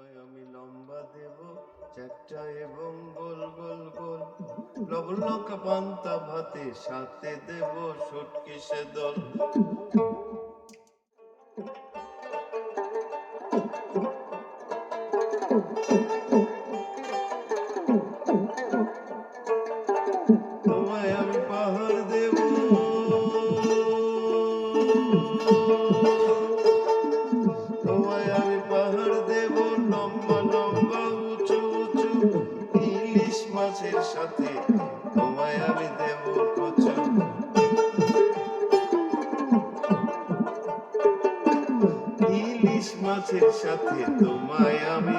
তোমায় আমি লম্বা দেব চ্যাপটা এবং গোল গোল গোল। লবণ লঙ্কা পান্তা ভাতে সাথে দেব, সটকি সে দল সাথে তোমায় আমি দেব ইলিশ মাছের সাথে তোমায় আমি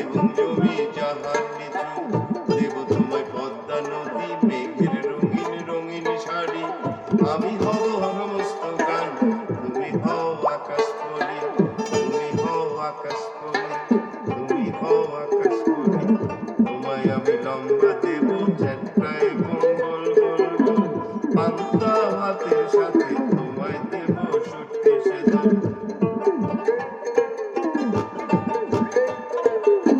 এবং জমি যাহার নিচু দেব পদ্মা নদী, মেঘের রঙিন রঙিন শাড়ি, আমি হব সমস্ত গান, তুমি হও আকাশ তুমি হও আকাশ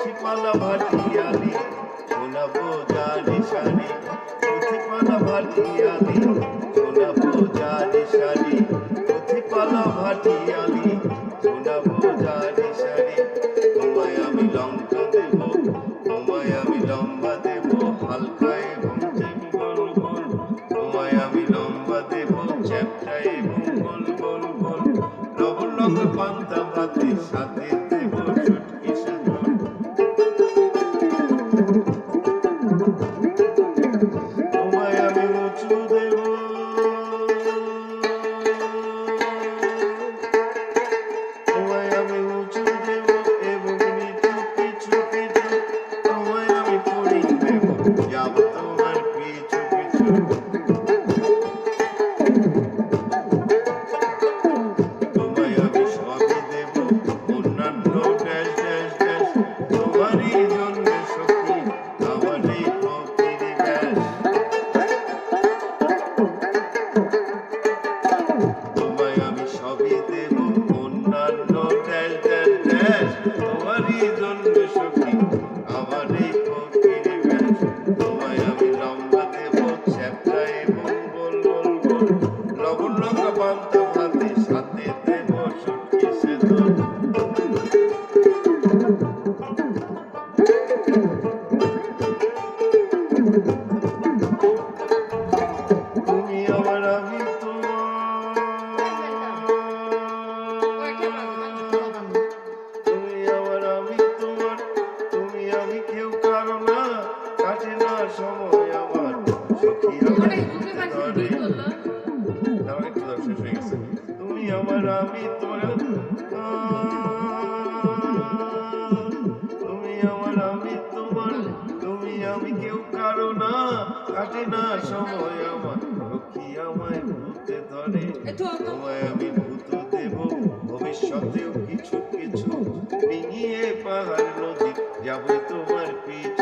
পুঁথিপালা ভাটিয়ালি শোনাবো জানি সারি পুঁথিপালা ভাটিয়ালি শোনাবো জানি সারি পুঁথিপালা ভাটিয়ালি শোনাবো জানি সারি তোমায় আমি লঙ্কা দেব, তোমায় আমি লম্বা দেব হালকা এবং গোল। তোমায় আমি লম্বা দেব চ্যাপটা এবং গোল গোল গোল। লবণ লঙ্কা পান্তা ভাতের সাথে দেব তোমারই সখী আমার এই ফকির ব্যাস তোমায় আমি লম্বা দেব চ্যাপটা এবং বল গোল গোল লবণ লঙ্কা তুমি আমার ভবিষ্যতেও কিছু কিছু ডিঙিয়ে পাহাড় নদী যাব তোমার পিছু